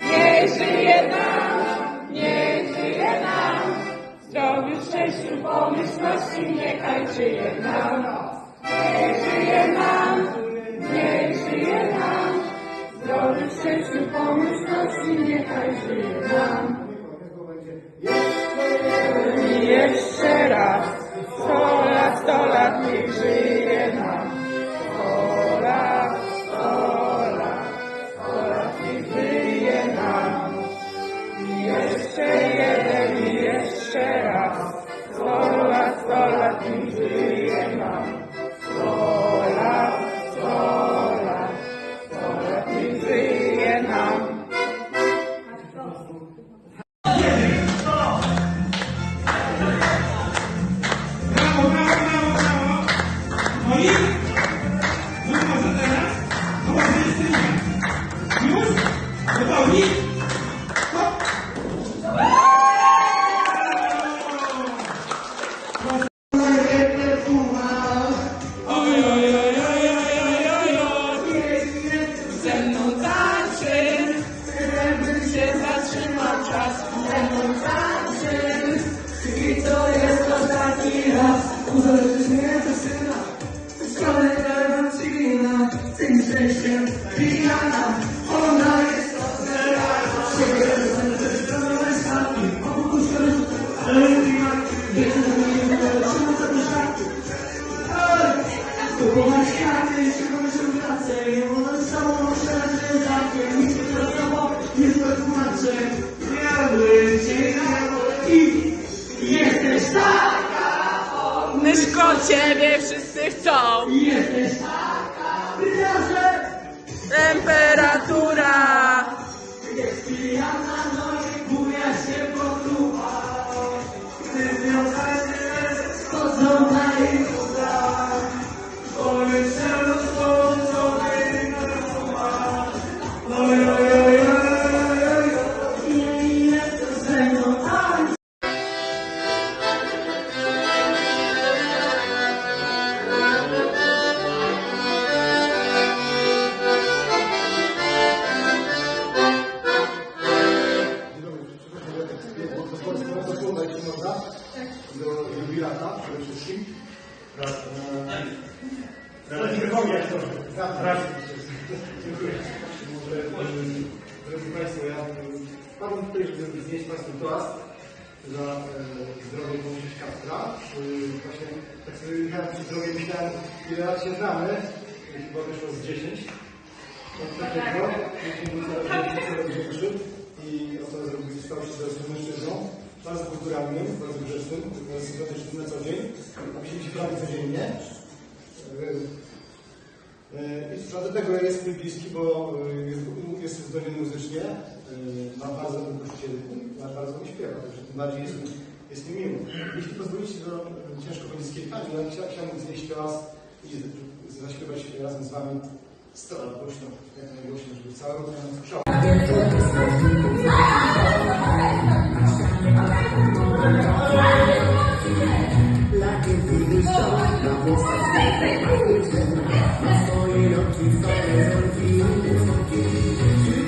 Nie żyje nam, nie żyje nam. Zdrowiu, szczęściu, pomyślności, niechaj żyje nam. Nie żyje nam, nie żyje nam. Zdrowiu, szczęściu, pomyślności, niechaj żyje nam. Się zatrzymał czas, ze mną tańczy. I to jest ostatni raz, uzależnienie to szkole grałem cywilna, tym szczęściem pijana. Ona jest odbierana, siebie będę zdrowy sami. Pomóż ale nie ma, nie nie trzeba to szarpy. Kupować karty, szukam się pracę, nie samą szerzej zakiem, nic nie pracował, nie tłumaczę. Diabły, cię i jesteś taka, Myszko, ciebie wszyscy chcą. jesteś taka, do jubilata przede wszystkim. Raz, Teraz wypomnieć proszę. Raz. Dziękuję. Może, em, Drodzy Państwo, ja em, wpadłem tutaj, żeby znieść Państwu toast za e, zdrowie Bogusia Kastra. E, Właśnie tak sobie jechałem przy drogę i myślałem, ile lat się znamy. Chyba wyszło z 10. Od takiego, się prawie codziennie. E, I co do tego jest mi bliski, bo e, jest, jest zdolny muzycznie, e, ma bardzo dobry kościelny, ma bardzo mi śpiewa, także tym bardziej jest, jest mi miło. Jeśli pozwolicie, to e, ciężko będzie skierpać, ale chcia- chciałbym znieść teraz i z- zaśpiewać razem z Wami 100 lat głośno, jak najgłośniej, żeby cała Europa nas Thank you.